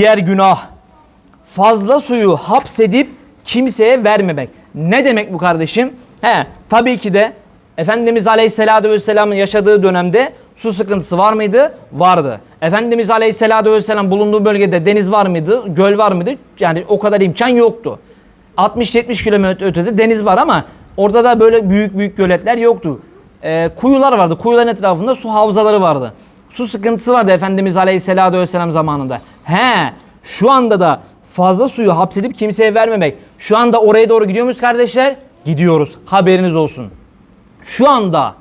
Diğer günah fazla suyu hapsedip kimseye vermemek. Ne demek bu kardeşim? He, tabii ki de Efendimiz Aleyhisselatü Vesselam'ın yaşadığı dönemde su sıkıntısı var mıydı? Vardı. Efendimiz Aleyhisselatü Vesselam bulunduğu bölgede deniz var mıydı? Göl var mıydı? Yani o kadar imkan yoktu. 60-70 kilometre ötede deniz var ama orada da böyle büyük büyük göletler yoktu. Ee, kuyular vardı. Kuyuların etrafında su havzaları vardı. Su sıkıntısı vardı Efendimiz Aleyhisselatü Vesselam zamanında. He, şu anda da fazla suyu hapsedip kimseye vermemek. Şu anda oraya doğru gidiyor muyuz kardeşler? Gidiyoruz. Haberiniz olsun. Şu anda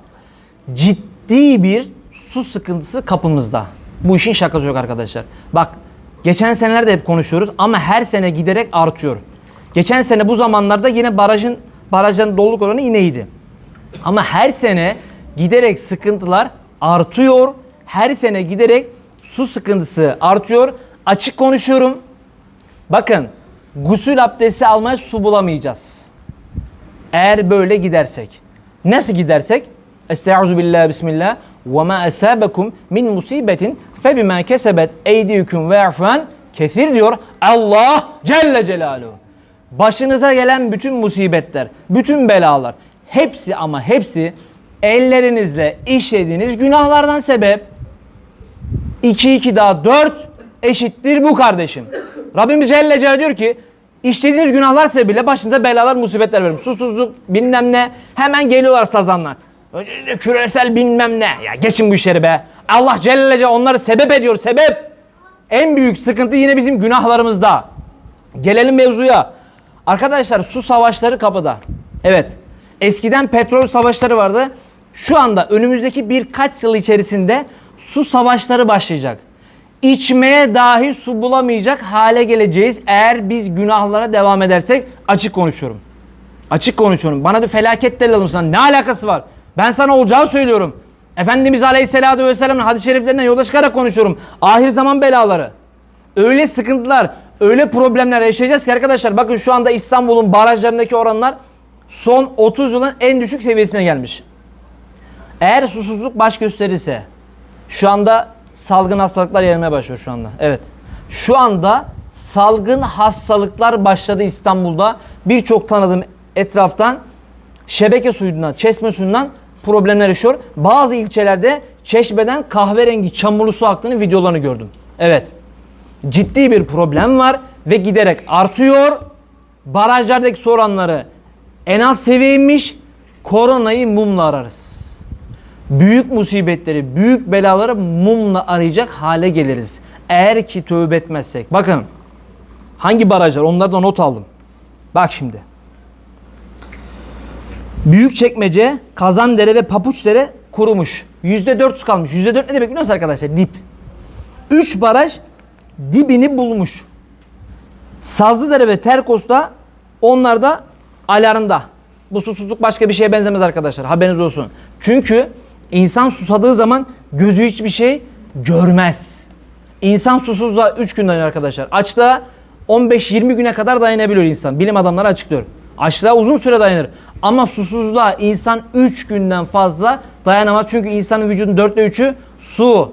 ciddi bir su sıkıntısı kapımızda. Bu işin şakası yok arkadaşlar. Bak geçen senelerde hep konuşuyoruz ama her sene giderek artıyor. Geçen sene bu zamanlarda yine barajın barajın doluluk oranı yine iyiydi. Ama her sene giderek sıkıntılar artıyor. Her sene giderek su sıkıntısı artıyor. Açık konuşuyorum. Bakın gusül abdesti almaya su bulamayacağız. Eğer böyle gidersek. Nasıl gidersek? Estaizu billahi bismillah. Ve ma asabekum min musibetin fe bima kesebet eydiyüküm ve afan kesir diyor Allah Celle Celaluhu. Başınıza gelen bütün musibetler, bütün belalar, hepsi ama hepsi ellerinizle işlediğiniz günahlardan sebep. 2 2 daha 4 eşittir bu kardeşim. Rabbimiz Celle Celaluhu diyor ki işlediğiniz günahlar sebebiyle başınıza belalar, musibetler verim. Susuzluk, bilmem ne. Hemen geliyorlar sazanlar. Küresel bilmem ne. Ya geçin bu işleri be. Allah Celle Celaluhu onları sebep ediyor, sebep. En büyük sıkıntı yine bizim günahlarımızda. Gelelim mevzuya. Arkadaşlar su savaşları kapıda. Evet. Eskiden petrol savaşları vardı. Şu anda önümüzdeki birkaç yıl içerisinde su savaşları başlayacak. İçmeye dahi su bulamayacak hale geleceğiz eğer biz günahlara devam edersek açık konuşuyorum. Açık konuşuyorum. Bana da felaket delil sana. Ne alakası var? Ben sana olacağı söylüyorum. Efendimiz Aleyhisselatü Vesselam'ın hadis-i şeriflerinden yola çıkarak konuşuyorum. Ahir zaman belaları. Öyle sıkıntılar, öyle problemler yaşayacağız ki arkadaşlar bakın şu anda İstanbul'un barajlarındaki oranlar son 30 yılın en düşük seviyesine gelmiş. Eğer susuzluk baş gösterirse şu anda salgın hastalıklar yayılmaya başlıyor şu anda. Evet. Şu anda salgın hastalıklar başladı İstanbul'da. Birçok tanıdığım etraftan şebeke suyundan, çeşme suyundan problemler yaşıyor. Bazı ilçelerde çeşmeden kahverengi çamurlu su aktığını videolarını gördüm. Evet. Ciddi bir problem var ve giderek artıyor. Barajlardaki su oranları en alt seviye inmiş. Koronayı mumla ararız büyük musibetleri, büyük belaları mumla arayacak hale geliriz. Eğer ki tövbe etmezsek. Bakın hangi barajlar onlardan not aldım. Bak şimdi. Büyükçekmece, Kazandere ve Papuçdere kurumuş. %4 su kalmış. %4 ne demek biliyor musunuz arkadaşlar? Dip. 3 baraj dibini bulmuş. Sazlıdere ve Terkos'ta onlar da alarmda. Bu susuzluk başka bir şeye benzemez arkadaşlar. Haberiniz olsun. Çünkü insan susadığı zaman gözü hiçbir şey görmez. İnsan susuzluğa 3 gün dayanıyor arkadaşlar. Açlığa 15-20 güne kadar dayanabiliyor insan. Bilim adamları açıklıyor. Açlığa uzun süre dayanır. Ama susuzluğa insan 3 günden fazla dayanamaz. Çünkü insanın vücudunun 4'te 3'ü su.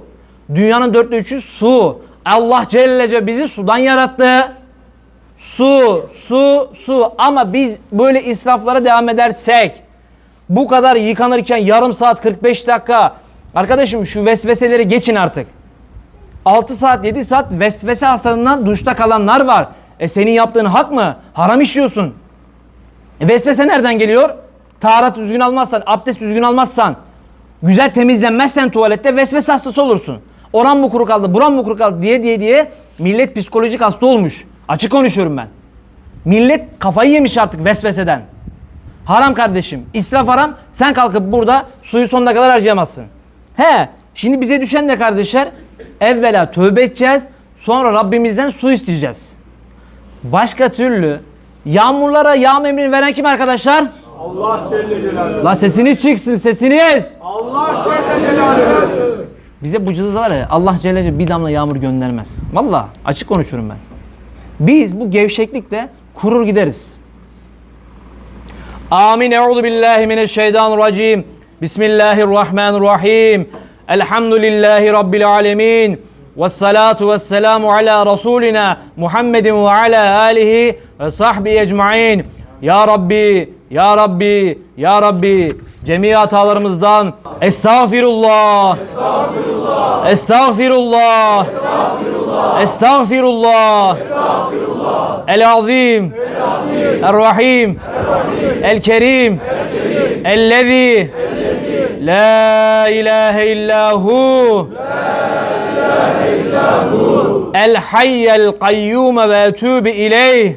Dünyanın 4'te 3'ü su. Allah Celle Celle bizi sudan yarattı. Su, su, su. Ama biz böyle israflara devam edersek bu kadar yıkanırken yarım saat 45 dakika arkadaşım şu vesveseleri geçin artık. 6 saat 7 saat vesvese hastalığından duşta kalanlar var. E senin yaptığın hak mı? Haram işliyorsun. E vesvese nereden geliyor? Taharat düzgün almazsan, abdest düzgün almazsan, güzel temizlenmezsen tuvalette vesvese hastası olursun. Oran mı kuru kaldı, buram mı kuru kaldı diye diye diye millet psikolojik hasta olmuş. Açık konuşuyorum ben. Millet kafayı yemiş artık vesveseden. Haram kardeşim. İsraf haram. Sen kalkıp burada suyu sonuna kadar harcayamazsın. He. Şimdi bize düşen ne kardeşler? Evvela tövbe edeceğiz. Sonra Rabbimizden su isteyeceğiz. Başka türlü yağmurlara yağma emrini veren kim arkadaşlar? Allah Celle Celaluhu. La sesiniz çıksın sesiniz. Allah Celle Celaluhu. Bize bu cızı var ya Allah Celle Celaluhu bir damla yağmur göndermez. Valla açık konuşuyorum ben. Biz bu gevşeklikle kurur gideriz. Amin. Euzu billahi mineşşeytanirracim. Bismillahirrahmanirrahim. Elhamdülillahi rabbil alamin. Ve salatu ve selamu ala Resulina Muhammedin ve ala alihi ve sahbihi ecmain. Ya Rabbi, Ya Rabbi, Ya Rabbi cemi hatalarımızdan estağfirullah, estağfirullah, estağfirullah. estağfirullah el azim, el rahim, el kerim, ellezî. La ilahe illahu el hayyel kayyum ve etûbü ileyh.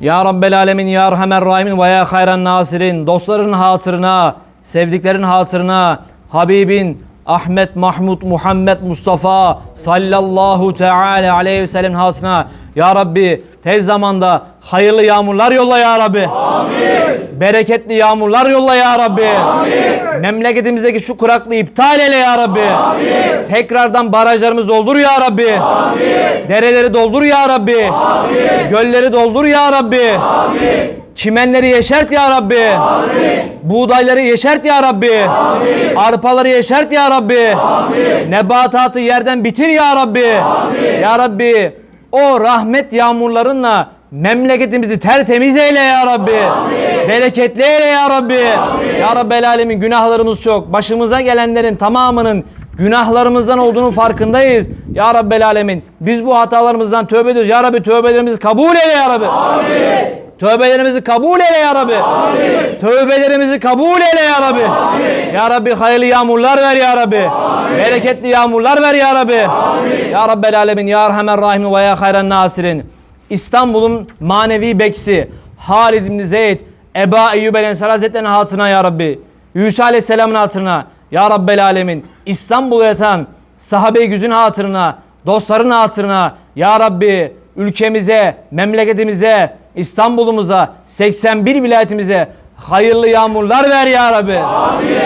Ya Rabbel Alemin, Ya Erhamer Rahimin ve Ya Hayran Nasirin, dostların hatırına, sevdiklerin hatırına, Habibin, Ahmet, Mahmud, Muhammed, Mustafa sallallahu teala aleyhi ve sellem hatırına Ya Rabbi tez zamanda hayırlı yağmurlar yolla Ya Rabbi. Amin. Bereketli yağmurlar yolla Ya Rabbi. Amin. Memleketimizdeki şu kuraklığı iptal eyle Ya Rabbi. Amin. Tekrardan barajlarımızı doldur Ya Rabbi. Amin. Dereleri doldur Ya Rabbi. Amin. Gölleri doldur Ya Rabbi. Amin. Çimenleri yeşert Ya Rabbi. Amin. Buğdayları yeşert Ya Rabbi. Amin. Arpaları yeşert Ya Rabbi. Amin. Nebatatı yerden bitir Ya Rabbi. Amin. Ya Rabbi o rahmet yağmurlarınla memleketimizi tertemiz eyle ya Rabbi. Amin. Bereketli eyle ya Rabbi. Amin. Ya Rabbi el alemin günahlarımız çok. Başımıza gelenlerin tamamının günahlarımızdan olduğunu farkındayız. Ya Rabbi el alemin biz bu hatalarımızdan tövbe ediyoruz. Ya Rabbi tövbelerimizi kabul eyle ya Rabbi. Amin. Tövbelerimizi kabul eyle ya Rabbi. Amin. Tövbelerimizi kabul eyle ya Rabbi. Amin. Ya Rabbi hayırlı yağmurlar ver ya Rabbi. Amin. Bereketli yağmurlar ver ya Rabbi. Amin. Ya Rabbel Alemin, Ya Erhamer Rahim ve Ya Hayran Nasirin. İstanbul'un manevi beksi Halid İbni Zeyd, Eba Eyyub El Ensar Hazretleri'nin hatırına ya Rabbi. Yusuf Aleyhisselam'ın hatırına Ya Rabbel Alemin. İstanbul'da yatan sahabe-i güzün hatırına, dostların hatırına Ya Rabbi ülkemize, memleketimize, İstanbul'umuza, 81 vilayetimize hayırlı yağmurlar ver ya Rabbi. Amin.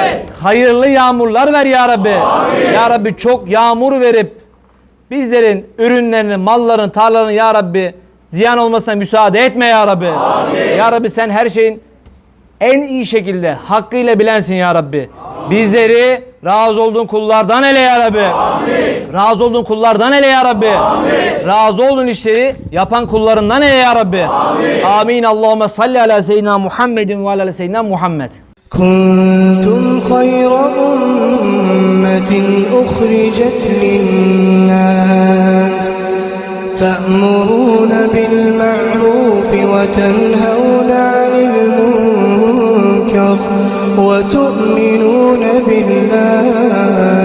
Hayırlı yağmurlar ver ya Rabbi. Amin. Ya Rabbi çok yağmur verip bizlerin ürünlerini, mallarını, tarlalarını ya Rabbi ziyan olmasına müsaade etme ya Rabbi. Amin. Ya Rabbi sen her şeyin en iyi şekilde hakkıyla bilensin ya Rabbi. Bizleri razı olduğun kullardan ele ya Rabbi. Amin. Razı olduğun kullardan ele ya Rabbi. Amin. Razı olduğun işleri yapan kullarından ele ya Rabbi. Amin. Amin. Allahümme salli ala seyyidina Muhammedin ve ala seyyidina Muhammed. كنتم خير أمة أخرجت للناس تأمرون بالمعروف وتنهون عن المنكر وتؤمنون بالله